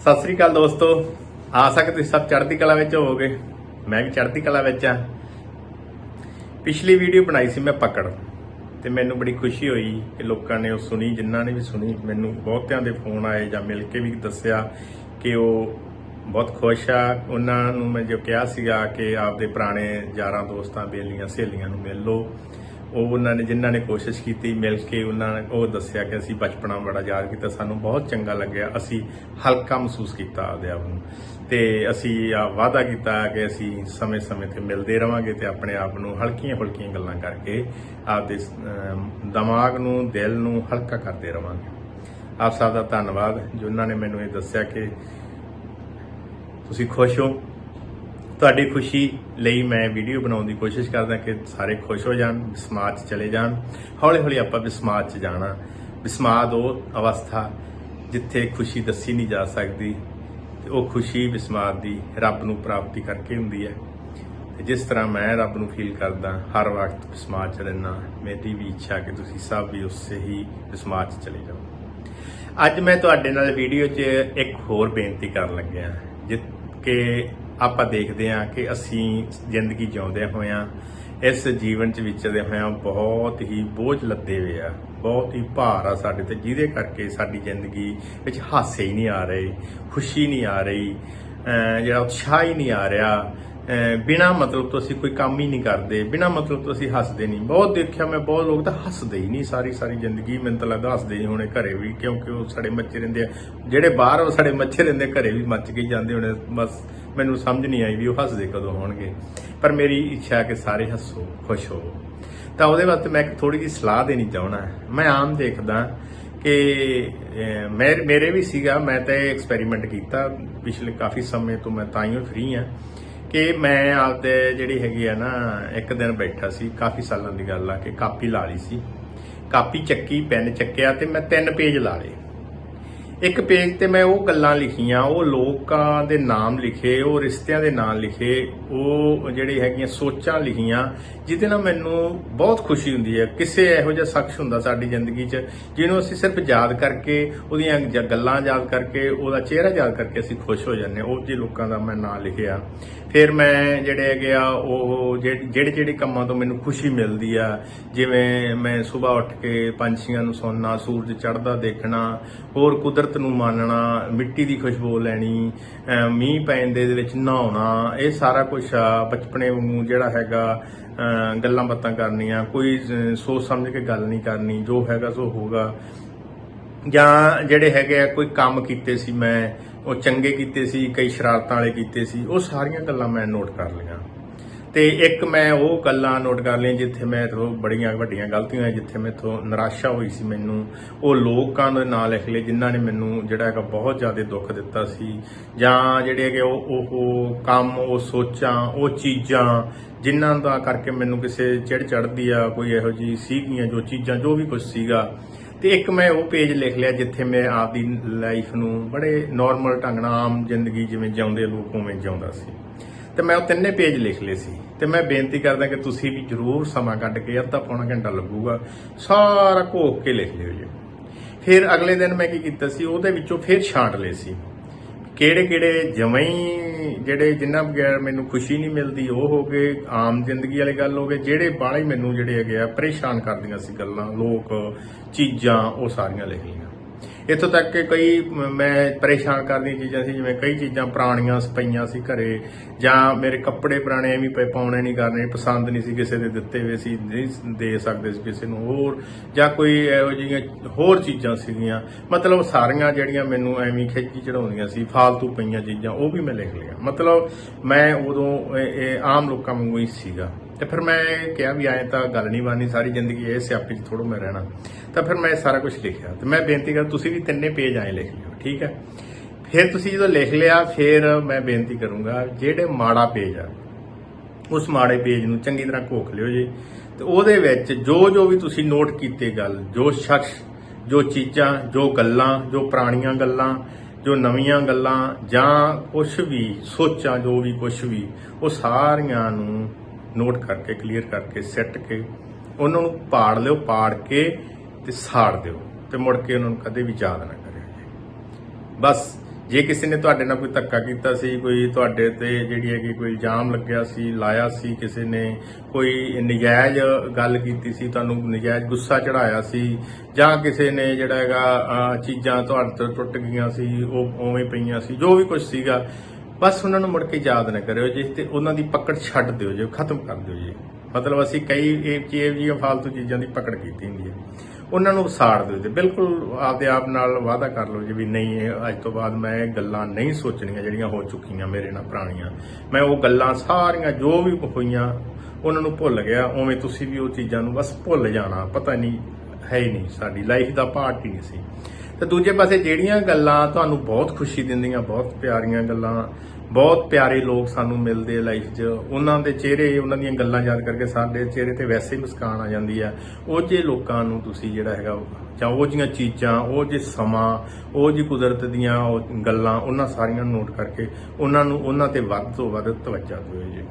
ਸਤਿ ਸ੍ਰੀ ਅਕਾਲ ਦੋਸਤੋ। ਆ ਸਕਦੇ ਸਭ ਚੜ੍ਹਦੀ ਕਲਾ ਵਿੱਚ ਹੋਵੋਗੇ। ਮੈਂ ਵੀ ਚੜ੍ਹਦੀ ਕਲਾ ਵਿੱਚ ਆ। ਪਿਛਲੀ ਵੀਡੀਓ ਬਣਾਈ ਸੀ ਮੈਂ ਪਕੜ ਤੇ ਮੈਨੂੰ ਬੜੀ ਖੁਸ਼ੀ ਹੋਈ ਕਿ ਲੋਕਾਂ ਨੇ ਉਹ ਸੁਣੀ, ਜਿਨ੍ਹਾਂ ਨੇ ਵੀ ਸੁਣੀ, ਮੈਨੂੰ ਬਹੁਤਿਆਂ ਦੇ ਫੋਨ ਆਏ ਜਾਂ ਮਿਲ ਕੇ ਵੀ ਦੱਸਿਆ ਕਿ ਉਹ ਬਹੁਤ ਖੁਸ਼ ਆ। ਉਹਨਾਂ ਨੂੰ ਮੈਂ ਜੋ ਕਿਹਾ ਸੀਗਾ ਕਿ ਆਪਦੇ ਪੁਰਾਣੇ ਯਾਰਾਂ ਦੋਸਤਾਂ, ਬੇਲੀਆਂ, ਸਹੇਲੀਆਂ ਨੂੰ ਮਿਲ ਲਓ। ਉਹ ਉਹਨਾਂ ਨੇ ਜਿਨ੍ਹਾਂ ਨੇ ਕੋਸ਼ਿਸ਼ ਕੀਤੀ ਮਿਲ ਕੇ ਉਹਨਾਂ ਨੇ ਉਹ ਦੱਸਿਆ ਕਿ ਅਸੀਂ ਬਚਪਨਾ ਬੜਾ ਯਾਦ ਕੀਤਾ, ਸਾਨੂੰ ਬਹੁਤ ਚੰਗਾ ਲੱਗਿਆ, ਅਸੀਂ ਹਲਕਾ ਮਹਿਸੂਸ ਕੀਤਾ ਆਪਦੇ ਆਪ ਨੂੰ। ਤੇ ਅਸੀਂ ਆ ਵਾਅਦਾ ਕੀਤਾ ਕਿ ਅਸੀਂ ਸਮੇਂ-ਸਮੇਂ ਤੇ ਮਿਲਦੇ ਰਵਾਂਗੇ ਤੇ ਆਪਣੇ ਆਪ ਨੂੰ ਹਲਕੀਆਂ-ਫੁਲਕੀਆਂ ਗੱਲਾਂ ਕਰਕੇ ਆਪਦੇ ਦਿਮਾਗ ਨੂੰ, ਦਿਲ ਨੂੰ ਹਲਕਾ ਕਰਦੇ ਰਵਾਂਗੇ। ਆਪ ਸਭ ਦਾ ਧੰਨਵਾਦ। ਜਿਨ੍ਹਾਂ ਨੇ ਮੈਨੂੰ ਇਹ ਦੱਸਿਆ ਕਿ ਤੁਸੀਂ ਖੁਸ਼ ਹੋ ਤੁਹਾਡੀ ਖੁਸ਼ੀ ਲਈ ਮੈਂ ਵੀਡੀਓ ਬਣਾਉਣ ਦੀ ਕੋਸ਼ਿਸ਼ ਕਰਦਾ ਕਿ ਸਾਰੇ ਖੁਸ਼ ਹੋ ਜਾਣ, ਸਮਾਜ 'ਚ ਚਲੇ ਜਾਣ। ਹੌਲੀ ਹੌਲੀ ਆਪਾਂ ਵਿਸਮਾਤ 'ਚ ਜਾਣਾ। ਵਿਸਮਾਦ ਉਹ ਅਵਸਥਾ ਜਿੱਥੇ ਖੁਸ਼ੀ ਦੱਸੀ ਨਹੀਂ ਜਾ ਸਕਦੀ ਤੇ ਉਹ ਖੁਸ਼ੀ ਵਿਸਮਾਦ ਦੀ ਰੱਬ ਨੂੰ ਪ੍ਰਾਪਤੀ ਕਰਕੇ ਹੁੰਦੀ ਹੈ। ਤੇ ਜਿਸ ਤਰ੍ਹਾਂ ਮੈਂ ਰੱਬ ਨੂੰ ਫੀਲ ਕਰਦਾ, ਹਰ ਵਕਤ ਵਿਸਮਾਦ 'ਚ ਰਹਿਣਾ ਮੇਰੀ ਵੀ ਇੱਛਾ ਕਿ ਤੁਸੀਂ ਸਭ ਵੀ ਉਸੇ ਹੀ ਵਿਸਮਾਦ 'ਚ ਚਲੇ ਜਾਓ। ਅੱਜ ਮੈਂ ਤੁਹਾਡੇ ਨਾਲ ਵੀਡੀਓ 'ਚ ਇੱਕ ਹੋਰ ਬੇਨਤੀ ਕਰਨ ਲੱਗਿਆ ਜਿ ਕਿ ਆਪਾਂ ਦੇਖਦੇ ਹਾਂ ਕਿ ਅਸੀਂ ਜ਼ਿੰਦਗੀ ਜਿਉਂਦੇ ਹੋਇਆਂ, ਇਸ ਜੀਵਨ 'ਚ ਵਿਚਰਦੇ ਹੋਇਆਂ ਬਹੁਤ ਹੀ ਬੋਝ ਲੱਦੇ ਹੋਏ ਆ, ਬਹੁਤ ਹੀ ਭਾਰ ਆ ਸਾਡੇ ਤੇ, ਜਿਹਦੇ ਕਰਕੇ ਸਾਡੀ ਜ਼ਿੰਦਗੀ ਵਿੱਚ ਹਾਸੇ ਹੀ ਨਹੀਂ ਆ ਰਹੇ, ਖੁਸ਼ੀ ਨਹੀਂ ਆ ਰਹੀ ਜਿਹੜਾ ਉਤਸ਼ਾਹ ਹੀ ਨਹੀਂ ਆ ਰਿਹਾ, ਅਹ ਬਿਨਾਂ ਮਤਲਬ ਤੋਂ ਅਸੀਂ ਕੋਈ ਕੰਮ ਹੀ ਨਹੀਂ ਕਰਦੇ, ਬਿਨਾਂ ਮਤਲਬ ਤੋਂ ਅਸੀਂ ਹੱਸਦੇ ਨਹੀਂ। ਬਹੁਤ ਦੇਖਿਆ ਮੈਂ, ਬਹੁਤ ਲੋਕ ਤਾਂ ਹੱਸਦੇ ਹੀ ਨਹੀਂ ਸਾਰੀ ਸਾਰੀ ਜ਼ਿੰਦਗੀ, ਮੈਨੂੰ ਤਾਂ ਲੱਗਦਾ ਹੱਸਦੇ ਹੀ ਹੋਣੇ ਘਰੇ ਵੀ, ਕਿਉਂਕਿ ਉਹ ਸਾਡੇ ਮੱਛੇ ਰਹਿੰਦੇ ਆ। ਜਿਹੜੇ ਬਾਹਰ ਉਹ ਸਾਡੇ ਮੱਛੇ ਰਹਿੰਦੇ ਘਰੇ ਵੀ ਮੱਚ ਕੇ ਜਾਂਦੇ ਹੋਣੇ, ਬਸ। ਮੈਨੂੰ ਸਮਝ ਨਹੀਂ ਆਈ ਵੀ ਉਹ ਹੱਸਦੇ ਕਦੋਂ ਹੋਣਗੇ। ਪਰ ਮੇਰੀ ਇੱਛਾ ਹੈ ਕਿ ਸਾਰੇ ਹੱਸੋ ਖੁਸ਼ ਹੋ ਤਾਂ ਉਹਦੇ ਵਾਸਤੇ ਮੈਂ ਇੱਕ ਥੋੜੀ ਜਿਹੀ ਸਲਾਹ ਦੇਣੀ ਚਾਹਣਾ ਮੈਂ ਆਮ ਦੇਖਦਾ ਕਿ ਅਹ, ਮੇਰੇ ਵੀ ਸੀਗਾ ਮੈਂ ਤਾਂ ਇਹ ਐਕਸਪੈਰੀਮੈਂਟ ਕੀਤਾ ਪਿਛਲੇ ਕਾਫੀ ਸਮੇਂ ਤੋਂ ਮੈਂ ਤਾਂ ਹੀ ਫ੍ਰੀ ਆ ਕਿ ਮੈਂ ਆਪਦੇ ਜਿਹੜੀ ਹੈਗੀ ਆ ਨਾ ਇੱਕ ਦਿਨ ਬੈਠਾ ਸੀ ਕਾਫੀ ਸਾਲਾਂ ਦੀ ਗੱਲ ਆ ਕਿ ਕਾਪੀ ਲਾ ਲਈ ਸੀ। ਕਾਪੀ ਚੱਕੀ ਪੈਨ ਚੱਕਿਆ ਤੇ ਮੈਂ ਤਿੰਨ ਪੇਜ ਲਾ ਲਏ। ਇੱਕ ਪੇਜ ਤੇ ਮੈਂ ਉਹ ਗੱਲਾਂ ਲਿਖੀਆਂ, ਉਹ ਲੋਕਾਂ ਦੇ ਨਾਮ ਲਿਖੇ, ਉਹ ਰਿਸ਼ਤਿਆਂ ਦੇ ਨਾਮ ਲਿਖੇ, ਉਹ ਜਿਹੜੀ ਹੈਗੀਆਂ ਸੋਚਾਂ ਲਿਖੀਆਂ, ਜਿਹਦੇ ਨਾਲ ਮੈਨੂੰ ਬਹੁਤ ਖੁਸ਼ੀ ਹੁੰਦੀ ਹੈ। ਕਿਸੇ ਇਹੋ ਜਿਹਾ ਸ਼ਖਸ ਹੁੰਦਾ ਸਾਡੀ ਜ਼ਿੰਦਗੀ 'ਚ, ਜਿਹਨੂੰ ਅਸੀਂ ਸਿਰਫ ਯਾਦ ਕਰਕੇ, ਉਹਦੀਆਂ ਗੱਲਾਂ ਯਾਦ ਕਰਕੇ, ਉਹਦਾ ਚਿਹਰਾ ਯਾਦ ਕਰਕੇ ਅਸੀਂ ਖੁਸ਼ ਹੋ ਜਾਂਦੇ ਹਾਂ। ਉਹ ਜਿਹੇ ਲੋਕਾਂ ਦਾ ਮੈਂ ਨਾਮ ਲਿਖਿਆ। ਫਿਰ ਮੈਂ ਜਿਹੜੇ ਹੈਗੇ ਆ, ਉਹ ਜਿਹੜੇ ਜਿਹੜੇ ਕੰਮਾਂ ਤੋਂ ਮੈਨੂੰ ਖੁਸ਼ੀ ਮਿਲਦੀ ਆ, ਜਿਵੇਂ ਮੈਂ ਸਵੇਰ ਉੱਠ ਕੇ ਪੰਛੀਆਂ ਨੂੰ ਸੁਣਨਾ ਸੂਰਜ ਚੜ੍ਹਦਾ ਦੇਖਣਾ, ਹੋਰ ਕੁਦਰਤ ਨੂੰ ਮਾਨਣਾ, ਮਿੱਟੀ ਦੀ ਖੁਸ਼ਬੂ ਲੈਣੀ ਮੀਂਹ ਪੈਣ ਦੇ ਵਿੱਚ ਨਹਾਉਣਾ, ਇਹ ਸਾਰਾ ਕੁਝ ਆ ਬਚਪਨੇ ਵਾਂਗੂ ਜਿਹੜਾ ਹੈਗਾ ਗੱਲਾਂ ਬਾਤਾਂ ਕਰਨੀਆਂ, ਕੋਈ ਸੋਚ ਸਮਝ ਕੇ ਗੱਲ ਨਹੀਂ ਕਰਨੀ, ਜੋ ਹੈਗਾ ਸੋ ਹੋਗਾ ਜਾਂ ਜਿਹੜੇ ਹੈਗੇ ਆ, ਕੋਈ ਕੰਮ ਕੀਤੇ ਸੀ ਮੈਂ, ਉਹ ਚੰਗੇ ਕੀਤੇ ਸੀ, ਕਈ ਸ਼ਰਾਰਤਾਂ ਵਾਲੇ ਕੀਤੇ ਸੀ, ਉਹ ਸਾਰੀਆਂ ਗੱਲਾਂ ਮੈਂ ਨੋਟ ਕਰ ਲਈਆਂ। ਤੇ ਇੱਕ ਮੈਂ ਉਹ ਗੱਲਾਂ ਨੋਟ ਕਰ ਲਈਆਂ ਜਿੱਥੇ ਮੈਂ ਤੋਂ ਬੜੀਆਂ ਵੱਡੀਆਂ ਗਲਤੀਆਂ ਹੋਈਆਂ, ਜਿੱਥੇ ਮੈਥੋਂ ਨਿਰਾਸ਼ਾ ਹੋਈ ਸੀ ਮੈਨੂੰ। ਉਹ ਲੋਕਾਂ ਦੇ ਨਾਂ ਲਿਖ ਲਏ ਜਿਨ੍ਹਾਂ ਨੇ ਮੈਨੂੰ ਜਿਹੜਾ ਹੈਗਾ ਬਹੁਤ ਜ਼ਿਆਦਾ ਦੁੱਖ ਦਿੱਤਾ ਸੀ। ਜਾਂ ਜਿਹੜੇ ਹੈਗੇ ਉਹ, ਉਹ- ਉਹ ਕੰਮ, ਉਹ ਸੋਚਾਂ, ਉਹ ਚੀਜ਼ਾਂ ਜਿਨ੍ਹਾਂ ਦਾ ਕਰਕੇ ਮੈਨੂੰ ਕਿਸੇ ਚਿੜ ਚੜਦੀ ਆ, ਕੋਈ ਇਹੋ ਜੀ ਸੀਗੀਆਂ ਜੋ ਚੀਜ਼ਾਂ, ਜੋ ਵੀ ਕੁਝ ਸੀਗਾ। ਤੇ ਇੱਕ ਮੈਂ ਉਹ ਪੇਜ ਲਿਖ ਲਿਆ ਜਿੱਥੇ ਮੈਂ ਆਪਦੀ ਲਾਈਫ ਨੂੰ ਬੜੇ ਨਾਰਮਲ ਢੰਗ ਨਾਲ ਆਮ ਜ਼ਿੰਦਗੀ ਜਿਵੇਂ ਜਿਉਂਦੇ ਲੋਕ ਉਵੇਂ ਜਿਉਂਦਾ ਸੀ। ਤੇ ਮੈਂ ਉਹ ਤਿੰਨੇ ਪੇਜ ਲਿਖ ਲਏ ਸੀ। ਤੇ ਮੈਂ ਬੇਨਤੀ ਕਰਦਾ ਕਿ ਤੁਸੀਂ ਵੀ ਜਰੂਰ ਸਮਾਂ ਕੱਢ ਕੇ ਅੱਧਾ ਪੌਣਾ ਘੰਟਾ ਲੱਗੂਗਾ। ਸਾਰਾ ਘੋਖ ਕੇ ਲਿਖ ਲਿਓ ਜੀ। ਫਿਰ ਅਗਲੇ ਦਿਨ ਮੈਂ ਕੀ ਕੀਤਾ ਸੀ, ਉਹਦੇ ਵਿੱਚੋਂ ਫਿਰ ਛਾਂਟ ਲਏ ਸੀ। ਕਿਹੜੇ ਕਿਹੜੇ ਜਮਾਂ ਜਿਹੜੇ ਜਿੰਨਾ ਬਗੈਰ ਮੈਨੂੰ ਖੁਸ਼ੀ ਨਹੀਂ ਮਿਲਦੀ, ਉਹ ਹੋ ਗਏ, ਆਮ ਜ਼ਿੰਦਗੀ ਵਾਲੇ ਗੱਲ ਹੋ ਗਏ, ਜਿਹੜੇ ਬਾਹਲੇ ਮੈਨੂੰ ਜਿਹੜੇ ਹੈਗੇ ਆ, ਪਰੇਸ਼ਾਨ ਕਰਦੀਆਂ ਸੀ ਗੱਲਾਂ, ਲੋਕ, ਚੀਜ਼ਾਂ, ਉਹ ਸਾਰੀਆਂ ਲਿਖ ਲਈਆਂ। ਇੱਥੋਂ ਤੱਕ ਕਿ ਕਈ ਮੈਂ ਪਰੇਸ਼ਾਨ ਕਰਦੀਆਂ ਚੀਜ਼ਾਂ ਸੀ, ਜਿਵੇਂ ਕਈ ਚੀਜ਼ਾਂ ਪੁਰਾਣੀਆਂ ਪਈਆਂ ਸੀ ਘਰੇ, ਜਾਂ ਮੇਰੇ ਕੱਪੜੇ ਪੁਰਾਣੇ ਐਵੇਂ ਪਏ, ਪਾਉਣੇ ਨਹੀਂ ਕਰਨੇ ਪਸੰਦ ਨਹੀਂ ਸੀ ਕਿਸੇ ਦੇ, ਦਿੱਤੇ ਹੋਏ ਸੀ, ਨਹੀਂ ਦੇ ਸਕਦੇ ਸੀ ਕਿਸੇ ਨੂੰ ਹੋਰ, ਜਾਂ ਕੋਈ ਇਹੋ ਜਿਹੀਆਂ ਹੋਰ ਚੀਜ਼ਾਂ ਸੀਗੀਆਂ। ਮਤਲਬ ਸਾਰੀਆਂ ਜਿਹੜੀਆਂ ਮੈਨੂੰ ਐਵੇਂ ਖਿੱਚੀ ਚੜਾਉਂਦੀਆਂ ਸੀ, ਫਾਲਤੂ ਪਈਆਂ ਚੀਜ਼ਾਂ, ਉਹ ਵੀ ਮੈਂ ਲਿਖ ਲਿਆ। ਮਤਲਬ ਮੈਂ ਉਦੋਂ ਇਹ ਆਮ ਲੋਕਾਂ ਵਾਂਗੂ ਹੀ ਸੀਗਾ। ਤੇ ਫਿਰ ਮੈਂ ਕਿਹਾ ਵੀ ਐਂ ਤਾਂ ਗੱਲ ਨਹੀਂ ਬਣਨੀ, ਸਾਰੀ ਜ਼ਿੰਦਗੀ ਇਹ ਸਿਆਪੇ 'ਚ ਥੋੜ੍ਹਾ ਮੈਂ ਰਹਿਣਾ। ਤਾਂ ਫਿਰ ਮੈਂ ਸਾਰਾ ਕੁਝ ਲਿਖਿਆ ਤੇ ਮੈਂ ਬੇਨਤੀ ਕਰ ਤੁਸੀਂ ਵੀ ਤਿੰਨੇ ਪੇਜ ਆਏ ਲਿਖ ਲਿਓ, ਠੀਕ ਹੈ? ਫਿਰ ਤੁਸੀਂ ਜਦੋਂ ਲਿਖ ਲਿਆ, ਫਿਰ ਮੈਂ ਬੇਨਤੀ ਕਰੂੰਗਾ, ਜਿਹੜੇ ਮਾੜਾ ਪੇਜ ਆ, ਉਸ ਮਾੜੇ ਪੇਜ ਨੂੰ ਚੰਗੀ ਤਰ੍ਹਾਂ ਘੋਖ ਲਿਓ ਜੀ। ਤੇ ਉਹਦੇ ਵਿੱਚ ਜੋ ਜੋ ਵੀ ਤੁਸੀਂ ਨੋਟ ਕੀਤੇ ਗੱਲ, ਜੋ ਸ਼ਖਸ, ਜੋ ਚੀਜ਼ਾਂ, ਜੋ ਗੱਲਾਂ, ਜੋ ਪੁਰਾਣੀਆਂ ਗੱਲਾਂ, ਜੋ ਨਵੀਆਂ ਗੱਲਾਂ, ਜਾਂ ਕੁਝ ਵੀ, ਸੋਚਾਂ, ਜੋ ਵੀ ਕੁਝ ਵੀ, ਉਹ ਸਾਰੀਆਂ ਨੂੰ ਨੋਟ ਕਰਕੇ, ਕਲੀਅਰ ਕਰਕੇ ਸੈੱਟ ਕੇ ਉਹਨਾਂ ਨੂੰ ਪਾੜ ਲਿਓ, ਪਾੜ ਕੇ ਤੇ ਸਾੜ ਦਿਓ ਤੇ ਮੁੜ ਕੇ ਉਹਨਾਂ ਨੂੰ ਕਦੇ ਵੀ ਯਾਦ ਨਾ ਕਰਿਓ ਜੀ। ਬਸ, ਜੇ ਕਿਸੇ ਨੇ ਤੁਹਾਡੇ ਨਾਲ ਕੋਈ ਧੱਕਾ ਕੀਤਾ ਸੀ, ਕੋਈ ਤੁਹਾਡੇ ਤੇ ਜਿਹੜੀ ਹੈਗੀ ਕੋਈ ਇਲਜ਼ਾਮ ਲੱਗਿਆ ਸੀ, ਲਾਇਆ ਸੀ ਕਿਸੇ ਨੇ, ਕੋਈ ਨਜਾਇਜ਼ ਗੱਲ ਕੀਤੀ ਸੀ, ਤੁਹਾਨੂੰ ਨਜਾਇਜ਼ ਗੁੱਸਾ ਚੜਾਇਆ ਸੀ, ਜਾਂ ਕਿਸੇ ਨੇ ਜਿਹੜਾ ਹੈਗਾ ਚੀਜ਼ਾਂ ਤੁਹਾਡੇ ਤੋਂ ਟੁੱਟ ਗਈਆਂ ਸੀ, ਉਹ ਉਵੇਂ ਪਈਆਂ ਸੀ, ਜੋ ਵੀ ਕੁਝ ਸੀਗਾ ਬਸ ਉਹਨਾਂ ਨੂੰ ਮੁੜ ਕੇ ਯਾਦ ਨਾ ਕਰਿਓ ਜੀ ਤੇ ਉਹਨਾਂ ਦੀ ਪਕੜ ਛੱਡ ਦਿਓ ਜੀ ਖਤਮ ਕਰ ਦਿਓ ਜੀ। ਮਤਲਬ ਅਸੀਂ ਕਈ ਇਹ ਚੀਜ਼ ਜੀਆਂ ਫालतू ਚੀਜ਼ਾਂ ਦੀ ਪਕੜ ਕੀਤੀ ਹੁੰਦੀ ਹੈ। ਉਹਨਾਂ ਨੂੰ ਸਾੜ ਦਿਓ ਤੇ ਬਿਲਕੁਲ ਆਪਦੇ ਆਪ ਨਾਲ ਵਾਅਦਾ ਕਰ ਲਓ ਜੀ ਵੀ ਨਹੀਂ, ਇਹ ਅੱਜ ਤੋਂ ਬਾਅਦ ਮੈਂ ਇਹ ਗੱਲਾਂ ਨਹੀਂ ਸੋਚਣੀਆਂ ਜਿਹੜੀਆਂ ਹੋ ਚੁੱਕੀਆਂ ਮੇਰੇ ਨਾਲ ਪੁਰਾਣੀਆਂ। ਮੈਂ ਉਹ ਗੱਲਾਂ ਸਾਰੀਆਂ ਜੋ ਵੀ ਹੋਈਆਂ, ਉਹਨਾਂ ਨੂੰ ਭੁੱਲ ਗਿਆ। ਉਵੇਂ ਤੁਸੀਂ ਵੀ ਉਹ ਚੀਜ਼ਾਂ ਨੂੰ ਬਸ ਭੁੱਲ ਜਾਣਾ। ਪਤਾ ਨਹੀਂ, ਹੈ ਹੀ ਨਹੀਂ। ਸਾਡੀ ਲਾਈਫ ਦਾ ਪਾਰਟ ਹੀ ਨਹੀਂ ਸੀ। ਤੇ ਦੂਜੇ ਪਾਸੇ ਜਿਹੜੀਆਂ ਗੱਲਾਂ ਤੁਹਾਨੂੰ ਬਹੁਤ ਖੁਸ਼ੀ ਦਿੰਦੀਆਂ, ਬਹੁਤ ਪਿਆਰੀਆਂ ਗੱਲਾਂ, ਬਹੁਤ ਪਿਆਰੇ ਲੋਕ ਸਾਨੂੰ ਮਿਲਦੇ ਆ ਲਾਈਫ 'ਚ। ਉਹਨਾਂ ਦੇ ਚਿਹਰੇ, ਉਹਨਾਂ ਦੀਆਂ ਗੱਲਾਂ ਯਾਦ ਕਰਕੇ ਸਾਡੇ ਚਿਹਰੇ ਤੇ ਵੈਸੇ ਹੀ ਮੁਸਕਾਨ ਆ ਜਾਂਦੀ ਆ। ਉਹ ਜੇ ਲੋਕਾਂ ਨੂੰ ਤੁਸੀਂ ਜਿਹੜਾ ਹੈਗਾ, ਜਾਂ ਉਹ ਜੀਆਂ ਚੀਜ਼ਾਂ, ਉਹ ਜੇ ਸਮਾਂ, ਉਹ ਜੀ ਕੁਦਰਤ ਦੀਆਂ ਉਹ ਗੱਲਾਂ, ਉਹਨਾਂ ਸਾਰੀਆਂ ਨੂੰ ਨੋਟ ਕਰਕੇ ਉਹਨਾਂ ਨੂੰ ਉਹਨਾਂ ਤੇ ਵੱਧ ਤੋਂ ਵੱਧ ਤਵੱਜਾ ਦਿਓ ਜੀ।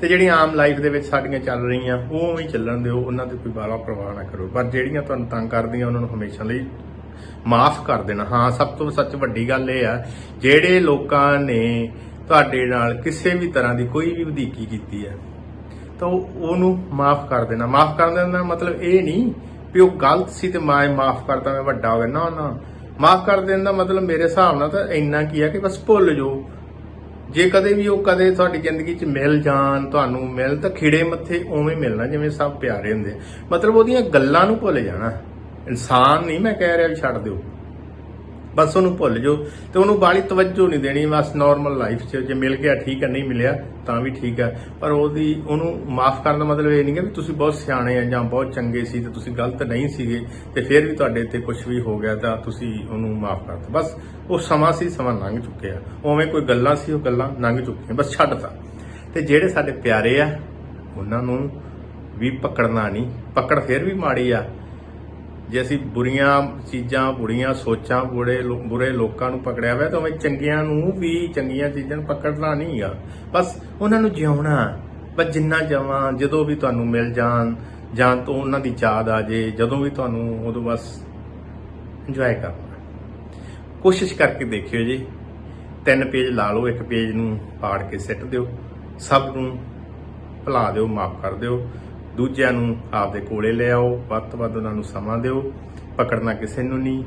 ਤੇ ਜਿਹੜੀਆਂ ਆਮ ਲਾਈਫ ਦੇ ਵਿੱਚ ਸਾਡੀਆਂ ਚੱਲ ਰਹੀਆਂ, ਉਹ ਵੀ ਚੱਲਣ ਦਿਓ, ਉਹਨਾਂ ਤੇ ਕੋਈ ਬਾਲਾ ਪ੍ਰਵਾਹ ਨਾ ਕਰੋ। ਪਰ ਜਿਹੜੀਆਂ ਤੁਹਾਨੂੰ ਤੰਗ ਕਰਦੀਆਂ, ਉਹਨਾਂ ਨੂੰ ਹਮੇਸ਼ਾ ਲਈ ਮਾਫ ਕਰ ਦੇਣਾ। ਹਾਂ, ਸਭ ਤੋਂ ਸੱਚ ਵੱਡੀ ਗੱਲ ਇਹ ਆ, ਜਿਹੜੇ ਲੋਕਾਂ ਨੇ ਤੁਹਾਡੇ ਨਾਲ ਕਿਸੇ ਵੀ ਤਰ੍ਹਾਂ ਦੀ ਕੋਈ ਵੀ ਵਧੀਕੀ ਕੀਤੀ ਹੈ, ਤਾਂ ਉਹ- ਉਹਨੂੰ ਮਾਫ ਕਰ ਦੇਣਾ। ਮਾਫ ਕਰ ਦੇਣ ਦਾ ਮਤਲਬ ਇਹ ਨਹੀਂ ਵੀ ਉਹ ਗਲਤ ਸੀ ਤੇ ਮੈਂ ਮਾਫ ਕਰਦਾ, ਮੈਂ ਵੱਡਾ ਹੋ ਗਿਆ। ਨਾ ਨਾ। ਮਾਫ ਕਰ ਦੇਣ ਦਾ ਮਤਲਬ ਮੇਰੇ ਹਿਸਾਬ ਨਾਲ ਤਾਂ ਇੰਨਾ ਕੀ ਆ ਕਿ ਬਸ ਭੁੱਲ ਜਾਓ। ਜੇ ਕਦੇ ਵੀ ਉਹ ਕਦੇ ਤੁਹਾਡੀ ਜ਼ਿੰਦਗੀ 'ਚ ਮਿਲ ਜਾਣ, ਤੁਹਾਨੂੰ ਮਿਲ ਤਾਂ ਖਿੜੇ ਮੱਥੇ ਉਵੇਂ ਮਿਲਣਾ, ਜਿਵੇਂ ਸਭ ਪਿਆਰੇ ਹੁੰਦੇ। ਮਤਲਬ ਉਹਦੀਆਂ ਗੱਲਾਂ ਨੂੰ ਭੁੱਲ ਜਾਣਾ। ਇਨਸਾਨ ਨਹੀਂ, ਮੈਂ ਕਹਿ ਰਿਹਾ ਵੀ ਛੱਡ ਦਿਓ। ਬਸ ਉਹਨੂੰ ਭੁੱਲ ਜਾਓ ਤੇ ਉਹਨੂੰ ਬਾਲੀ ਤਵੱਜੋ ਨਹੀਂ ਦੇਣੀ, ਬਸ ਨਾਰਮਲ ਲਾਈਫ 'ਚ ਜੇ ਮਿਲ ਗਿਆ ਠੀਕ ਹੈ, ਨਹੀਂ ਮਿਲਿਆ ਤਾਂ ਵੀ ਠੀਕ ਹੈ। ਪਰ ਉਹਦੀ, ਉਹਨੂੰ ਮਾਫ ਕਰਨ ਦਾ ਮਤਲਬ ਇਹ ਨਹੀਂ ਕਿ ਵੀ ਤੁਸੀਂ ਬਹੁਤ ਸਿਆਣੇ ਆ ਜਾਂ ਬਹੁਤ ਚੰਗੇ ਸੀ ਤੇ ਤੁਸੀਂ ਗਲਤ ਨਹੀਂ ਸੀਗੇ ਤੇ ਫਿਰ ਵੀ ਤੁਹਾਡੇ ਤੇ ਕੁਝ ਵੀ ਹੋ ਗਿਆ ਤਾਂ ਤੁਸੀਂ ਉਹਨੂੰ ਮਾਫ ਕਰ ਦਿਓ ਬਸ ਉਹ ਸਮਾਂ ਸੀ, ਸਮਾਂ ਲੰਘ ਚੁੱਕਿਆ। ਉਵੇਂ ਕੋਈ ਗੱਲਾਂ ਸੀ, ਉਹ ਗੱਲਾਂ ਲੰਘ ਚੁੱਕੀਆਂ। ਬਸ ਛੱਡਤਾ ਤੇ ਜਿਹੜੇ ਸਾਡੇ ਪਿਆਰੇ ਆ, ਉਹਨਾਂ ਨੂੰ ਵੀ ਪਕੜਨਾ ਨਹੀਂ, ਪਕੜ ਫਿਰ ਵੀ ਮਾੜੀ ਆ। ਜੇ ਅਸੀਂ ਬੁਰੀਆਂ ਚੀਜ਼ਾਂ, ਬੁਰੀਆਂ ਸੋਚਾਂ, ਬੁਰੇ ਬੁਰੇ ਲੋਕਾਂ ਨੂੰ ਪਕੜਿਆ ਹੋਇਆ, ਤਾਂ ਉਵੇਂ ਚੰਗੀਆਂ ਨੂੰ ਵੀ ਚੰਗੀਆਂ ਚੀਜ਼ਾਂ ਨੂੰ ਪਕੜਨਾ ਨਹੀਂ ਆ। ਬਸ ਉਹਨਾਂ ਨੂੰ ਜਿਉਣਾ ਬਸ ਜਿੰਨਾ ਜਾਵਾਂ ਜਦੋਂ ਵੀ ਤੁਹਾਨੂੰ ਮਿਲ ਜਾਣ ਜਾਂ ਤੋਂ ਉਹਨਾਂ ਦੀ ਯਾਦ ਆ ਜੇ, ਜਦੋਂ ਵੀ ਤੁਹਾਨੂੰ ਉਦੋਂ ਬਸ ਇੰਜੋਏ ਕਰਨਾ। ਕੋਸ਼ਿਸ਼ ਕਰਕੇ ਦੇਖਿਓ ਜੀ। ਤਿੰਨ ਪੇਜ ਲਾ ਲਓ, ਇੱਕ ਪੇਜ ਨੂੰ ਪਾੜ ਕੇ ਸਿੱਟ ਦਿਓ। ਸਭ ਨੂੰ ਭੁਲਾ ਦਿਓ, ਮਾਫ ਕਰ ਦਿਓ। ਦੂਜਿਆਂ ਨੂੰ ਆਪਦੇ ਕੋਲੇ ਲੈ ਆਓ, ਵੱਧ ਤੋਂ ਵੱਧ ਉਹਨਾਂ ਨੂੰ ਸਮਾਂ ਦਿਓ, ਪਕੜਨਾ ਕਿਸੇ ਨੂੰ ਨਹੀਂ।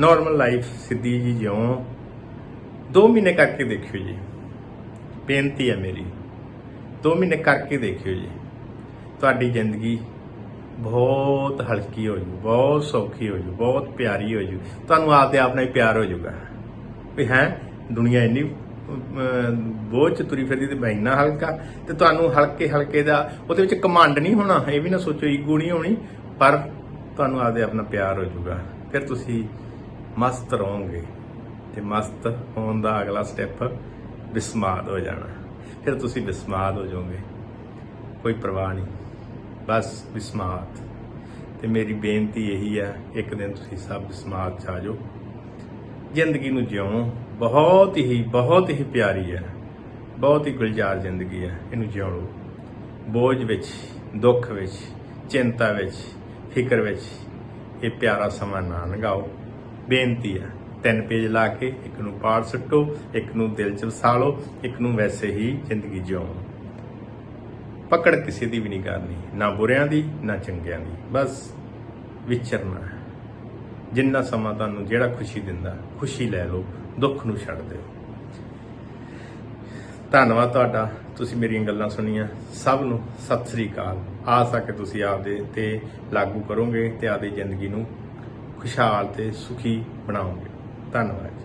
ਨਾਰਮਲ ਲਾਈਫ ਸਿੱਧੀ ਜੀ ਜਿਉਂ। 2 ਮਹੀਨੇ ਕਰਕੇ ਦੇਖਿਓ ਜੀ। ਬੇਨਤੀ ਹੈ ਮੇਰੀ। 2 ਮਹੀਨੇ ਕਰਕੇ ਦੇਖਿਓ ਜੀ। ਤੁਹਾਡੀ ਜ਼ਿੰਦਗੀ ਬਹੁਤ ਹਲਕੀ ਹੋ ਜੂ, ਬਹੁਤ ਸੌਖੀ ਹੋ ਜੂ, ਬਹੁਤ ਪਿਆਰੀ ਹੋ ਜੂ। ਤੁਹਾਨੂੰ ਆਪਦੇ ਆਪ ਨਾਲ ਹੀ ਪਿਆਰ ਹੋ ਜਾਊਗਾ ਵੀ ਹੈ, ਦੁਨੀਆ ਇੰਨੀ ਬੋਝ ਚ ਤੁਰੀ ਫਿਰਦੀ ਤੇ ਮੈਂ ਇੰਨਾ ਹਲਕਾ ਤੇ ਤੁਹਾਨੂੰ ਹਲਕੇ ਹਲਕੇ ਦਾ ਉਹਦੇ ਵਿੱਚ ਕਮਾਂਡ ਨਹੀਂ ਹੋਣਾ, ਇਹ ਵੀ ਨਾ ਸੋਚੋ ਈਗੋ ਨਹੀਂ ਹੋਣੀ, ਪਰ ਤੁਹਾਨੂੰ ਆਪਦੇ ਆਪਣਾ ਪਿਆਰ ਹੋ ਜਾਊਗਾ। ਫਿਰ ਤੁਸੀਂ ਮਸਤ ਰਹੋਗੇ ਤੇ ਮਸਤ ਹੋਣ ਦਾ ਅਗਲਾ ਸਟੈਪ ਬਿਸਮਾਦ ਹੋ ਜਾਣਾ। ਫਿਰ ਤੁਸੀਂ ਬਿਸਮਾਦ ਹੋ ਜਾਓਗੇ। ਕੋਈ ਪਰਵਾਹ ਨਹੀਂ। ਬਸ ਬਿਸਮਾਦ। ਤੇ ਮੇਰੀ ਬੇਨਤੀ ਇਹੀ ਆ ਇੱਕ ਦਿਨ ਤੁਸੀਂ ਸਭ ਵਿਸਮਾਦ ਚ ਆ ਜਾਓ। ਜ਼ਿੰਦਗੀ ਨੂੰ ਜਿਉਂ। ਬਹੁਤ ਹੀ ਬਹੁਤ ਹੀ ਪਿਆਰੀ ਹੈ। ਬਹੁਤ ਹੀ ਗੁਲਜ਼ਾਰ ਜ਼ਿੰਦਗੀ ਹੈ ਇਹਨੂੰ ਜਿਉ ਲਓ ਬੋਝ ਵਿੱਚ, ਦੁੱਖ ਵਿੱਚ, ਚਿੰਤਾ ਵਿੱਚ, ਫਿਕਰ ਵਿੱਚ ਇਹ ਪਿਆਰਾ ਸਮਾਂ ਨਾ ਲੰਘਾਓ। ਬੇਨਤੀ ਹੈ, ਤਿੰਨ ਪੇਜ ਲਾ ਕੇ ਇੱਕ ਨੂੰ ਪਾੜ ਸੁੱਟੋ, ਇੱਕ ਨੂੰ ਦਿਲ ਚ ਵਸਾ ਲਓ ਇੱਕ ਨੂੰ ਵੈਸੇ ਹੀ ਜ਼ਿੰਦਗੀ ਜਿਉ ਪਕੜ ਕਿਸੇ ਦੀ ਵੀ ਨਹੀਂ ਕਰਨੀ, ਨਾ ਬੁਰਿਆਂ ਦੀ, ਨਾ ਚੰਗਿਆਂ ਦੀ। ਬਸ ਵਿਚਰਨਾ ਹੈ। ਜਿੰਨਾ ਸਮਾਂ ਤੁਹਾਨੂੰ ਜਿਹੜਾ ਖੁਸ਼ੀ ਦਿੰਦਾ, ਖੁਸ਼ੀ ਲੈ ਲਓ, ਦੁੱਖ ਨੂੰ ਛੱਡ ਦਿਓ। ਧੰਨਵਾਦ ਤੁਹਾਡਾ, ਤੁਸੀਂ ਮੇਰੀਆਂ ਗੱਲਾਂ ਸੁਣੀਆਂ। ਸਭ ਨੂੰ ਸਤਿ ਸ੍ਰੀ ਅਕਾਲ। ਆਸ ਆ ਕਿ ਤੁਸੀਂ ਆਪਦੇ ਤੇ ਲਾਗੂ ਕਰੋਗੇ ਤੇ ਆਪਦੀ ਜ਼ਿੰਦਗੀ ਨੂੰ ਖੁਸ਼ਹਾਲ ਤੇ ਸੁਖੀ ਬਣਾਓਗੇ। ਧੰਨਵਾਦ ਜੀ।